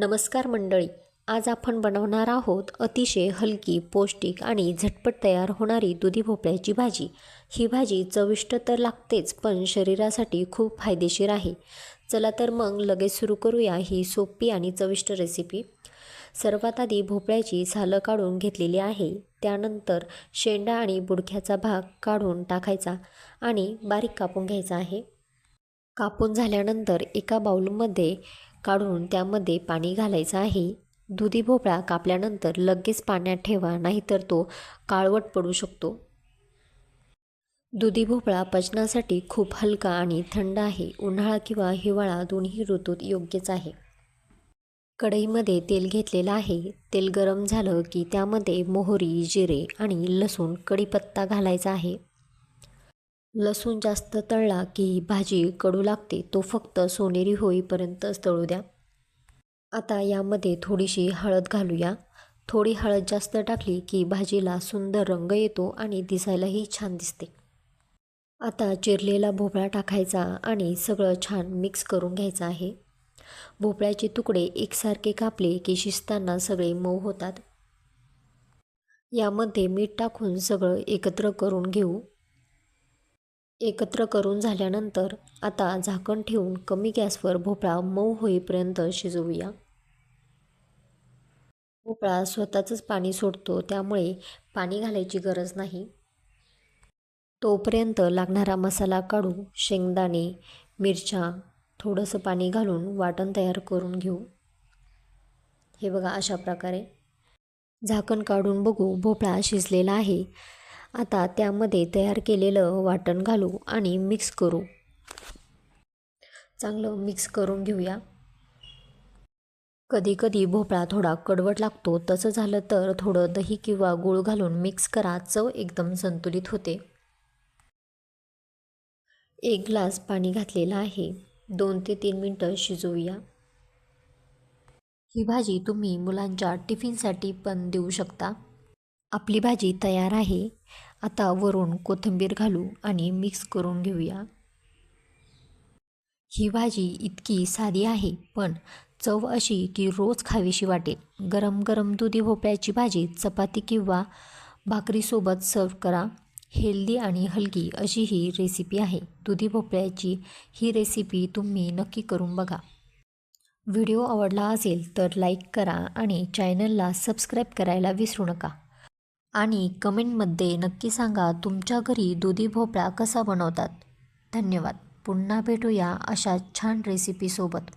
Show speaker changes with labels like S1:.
S1: नमस्कार मंडळी आज आपण बनवणार आहोत अतिशय हलकी पौष्टिक आणि झटपट तयार होणारी दुधी भोपळ्याची भाजी. ही भाजी चविष्ट तर लागतेच पण शरीरासाठी खूप फायदेशीर आहे. चला तर मग लगेच सुरू करूया ही सोपी आणि चविष्ट रेसिपी सर्वात आधी भोपळ्याची सालं काढून घेतलेली आहे. त्यानंतर शेंडा आणि बुडख्याचा भाग काढून टाकायचा आणि बारीक कापून घ्यायचा आहे. कापून झाल्यानंतर एका बाऊलमध्ये काढून त्यामध्ये पाणी घालायचं आहे. दुधी भोपळा कापल्यानंतर लगेच पाण्यात ठेवा नाहीतर तो काळवट पडू शकतो. दुधी भोपळा पचनासाठी खूप हलका आणि थंड आहे. उन्हाळा किंवा हिवाळा दोन्ही ऋतूत योग्यच आहे. कढईमध्ये तेल घेतलेलं आहे. तेल गरम झालं की त्यामध्ये मोहरी जिरे आणि लसूण कढीपत्ता घालायचा आहे. लसूण जास्त तळला की भाजी कडू लागते तो फक्त सोनेरी होईपर्यंतच तळू द्या. आता यामध्ये थोडीशी हळद घालूया. थोडी हळद जास्त टाकली की भाजीला सुंदर रंग येतो आणि दिसायलाही छान दिसते. आता चिरलेला भोपळा टाकायचा आणि सगळं छान मिक्स करून घ्यायचं आहे. भोपळ्याचे तुकडे एकसारखे कापले की शिजताना सगळे मऊ होतात. यामध्ये मीठ टाकून सगळं एकत्र करून घेऊ. एकत्र करून झाल्यानंतर आता झाकण ठेवून कमी गॅसवर भोपळा मऊ होईपर्यंत शिजवूया. भोपळा स्वतःचंच पाणी सोडतो त्यामुळे पाणी घालायची गरज नाही. तोपर्यंत लागणारा मसाला काढू शेंगदाणे मिरच्या थोडंसं पाणी घालून वाटण तयार करून घेऊ. हे बघा अशा प्रकारे. झाकण काढून बघू भोपळा शिजलेला आहे. आता त्यामध्ये तयार केलेलं वाटण घालू आणि मिक्स करू. चांगलं मिक्स करून घेऊया. कधी कधी भोपळा थोडा कडवट लागतो तसं झालं तर थोडं दही किंवा गूळ घालून मिक्स करा चव एकदम संतुलित होते. एक ग्लास पाणी घातलेलं आहे. दोन ते तीन मिनटं शिजवूया. ही भाजी तुम्ही मुलांच्या टिफिनसाठी पण देऊ शकता. आपली भाजी तयार आहे. आता वरून कोथिंबीर घालू आणि मिक्स करून घेऊया. ही भाजी इतकी साधी आहे पण चव अशी की रोज खावीशी वाटेल. गरम गरम दुधी भोपळ्याची भाजी चपाती किंवा भाकरीसोबत सर्व करा. हेल्दी आणि हलकी अशी ही रेसिपी आहे. दुधी भोपळ्याची ही रेसिपी तुम्ही नक्की करून बघा. व्हिडिओ आवडला असेल तर लाईक करा आणि चॅनलला सबस्क्राईब करायला विसरू नका. आणि कमेंटमध्ये नक्की सांगा तुमच्या घरी दुधी भोपळा कसा बनवतात. धन्यवाद. पुन्हा भेटूया अशा छान रेसिपीसोबत